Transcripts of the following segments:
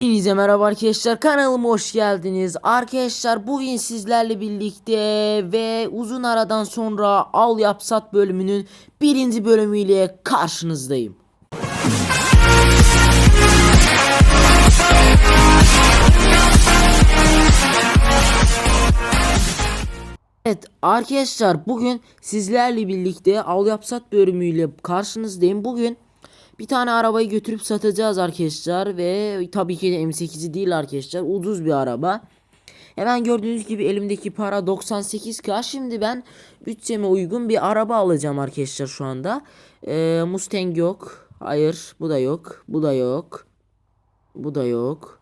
Hepinize merhaba arkadaşlar kanalıma hoş geldiniz. Arkadaşlar bugün sizlerle birlikte ve uzun aradan sonra Al Yap Sat bölümünün birinci bölümüyle karşınızdayım. Evet arkadaşlar bugün sizlerle birlikte Al Yap Sat bölümüyle karşınızdayım. Bugün bir tane arabayı götürüp satacağız arkadaşlar ve tabii ki de M8'i değil arkadaşlar ucuz bir araba. Hemen gördüğünüz gibi elimdeki para 98k. Şimdi ben bütçeme uygun bir araba alacağım arkadaşlar şu anda. Ee, Mustang yok. Hayır bu da yok. Bu da yok. Bu da yok.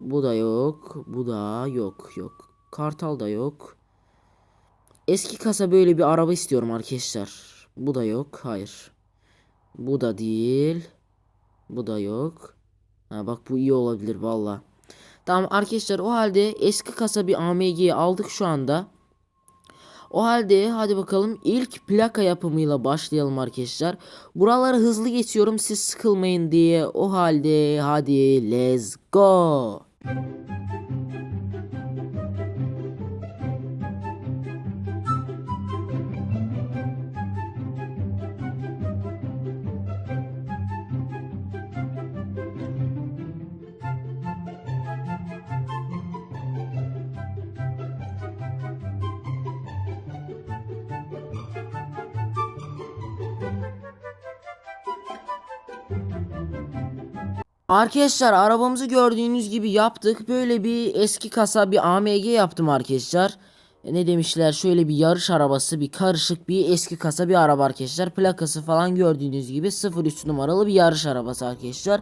Bu da yok. Bu da yok. Yok. Kartal da yok. Eski kasa böyle bir araba istiyorum arkadaşlar. Bu da yok. Hayır. Bu da değil. Bu da yok. Ha bak bu iyi olabilir valla. Tamam arkadaşlar o halde eski kasa bir AMG'yi aldık şu anda. O halde hadi bakalım ilk plaka yapımıyla başlayalım arkadaşlar. Buraları hızlı geçiyorum siz sıkılmayın diye. O halde hadi let's go. Arkadaşlar arabamızı gördüğünüz gibi yaptık. Böyle bir eski kasa bir AMG yaptım arkadaşlar. E, Ne demişler şöyle bir yarış arabası bir karışık bir eski kasa bir araba arkadaşlar. Plakası falan gördüğünüz gibi 03 numaralı bir yarış arabası arkadaşlar.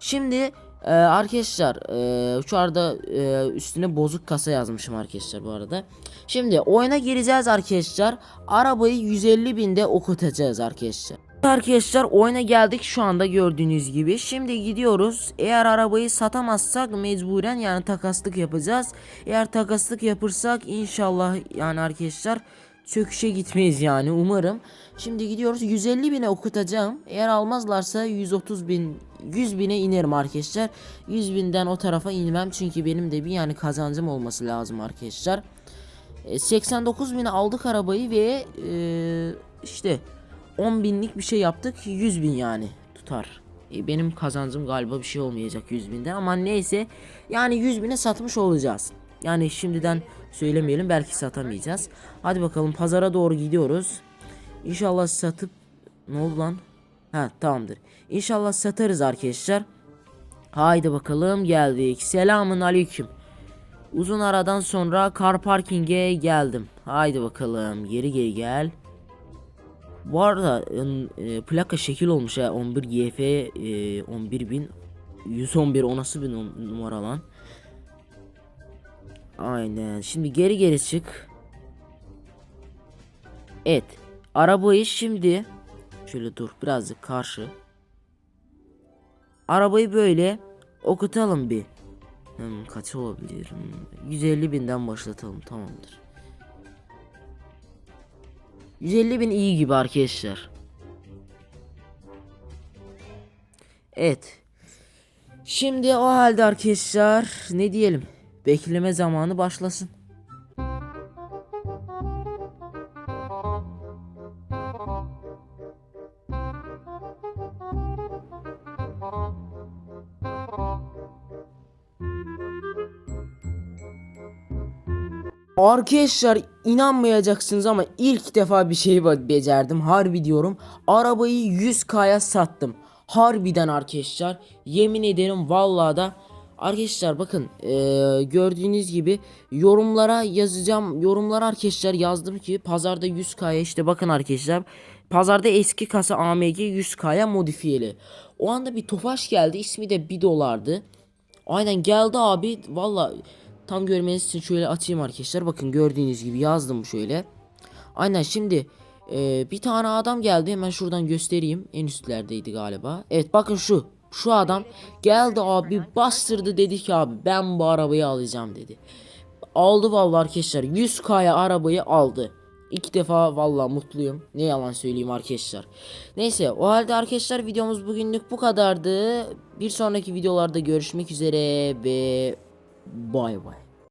Şimdi e, arkadaşlar e, şu arada e, üstüne bozuk kasa yazmışım arkadaşlar bu arada. Şimdi oyuna gireceğiz arkadaşlar. Arabayı 150 binde okutacağız arkadaşlar. Arkadaşlar oyuna geldik şu anda gördüğünüz gibi. Şimdi gidiyoruz. Eğer arabayı satamazsak mecburen yani takaslık yapacağız. Eğer takaslık yapırsak inşallah yani arkadaşlar çöküşe gitmeyiz yani umarım. Şimdi gidiyoruz 150 bine okutacağım. Eğer almazlarsa 130 bin 100 bine inerim arkadaşlar. 100 binden o tarafa inmem çünkü benim de bir yani kazancım olması lazım arkadaşlar. E, 89 bine aldık arabayı ve e, işte 10 binlik bir şey yaptık 100 bin yani tutar. E, benim kazancım galiba bir şey olmayacak 100 binden ama neyse yani 100 bine satmış olacağız. Yani şimdiden söylemeyelim belki satamayacağız. Hadi bakalım pazara doğru gidiyoruz. İnşallah satıp ne oldu lan? Ha tamamdır. İnşallah satarız arkadaşlar. Haydi bakalım geldik. Selamun aleyküm. Uzun aradan sonra car parking'e geldim. Haydi bakalım geri geri gel. Bu arada e, plaka şekil olmuş ha 11 GF e, 11100 111 o nasıl bir num- numara lan? Aynen. Şimdi geri geri çık. Evet. Arabayı şimdi şöyle dur birazcık karşı. Arabayı böyle okutalım bir. Hmm, kaç olabilir? Hmm, 150 binden başlatalım tamamdır. 150 bin iyi gibi arkadaşlar. Evet. Şimdi o halde arkadaşlar ne diyelim? Bekleme zamanı başlasın. Arkadaşlar inanmayacaksınız ama ilk defa bir şey be- becerdim. Harbi diyorum. Arabayı 100k'ya sattım. Harbiden arkadaşlar. Yemin ederim vallahi da Arkadaşlar bakın eee, gördüğünüz gibi yorumlara yazacağım. Yorumlara arkadaşlar yazdım ki pazarda 100k'ya işte bakın arkadaşlar. Pazarda eski kasa AMG 100k'ya modifiyeli. O anda bir tofaş geldi. ismi de 1 dolardı. Aynen geldi abi. Valla tam görmeniz için şöyle açayım arkadaşlar. Bakın gördüğünüz gibi yazdım şöyle. Aynen şimdi e, bir tane adam geldi. Hemen şuradan göstereyim. En üstlerdeydi galiba. Evet bakın şu. Şu adam geldi abi bastırdı dedi ki abi ben bu arabayı alacağım dedi. Aldı vallahi arkadaşlar 100k'ya arabayı aldı. İki defa valla mutluyum. Ne yalan söyleyeyim arkadaşlar. Neyse o halde arkadaşlar videomuz bugünlük bu kadardı. Bir sonraki videolarda görüşmek üzere ve Bye bye.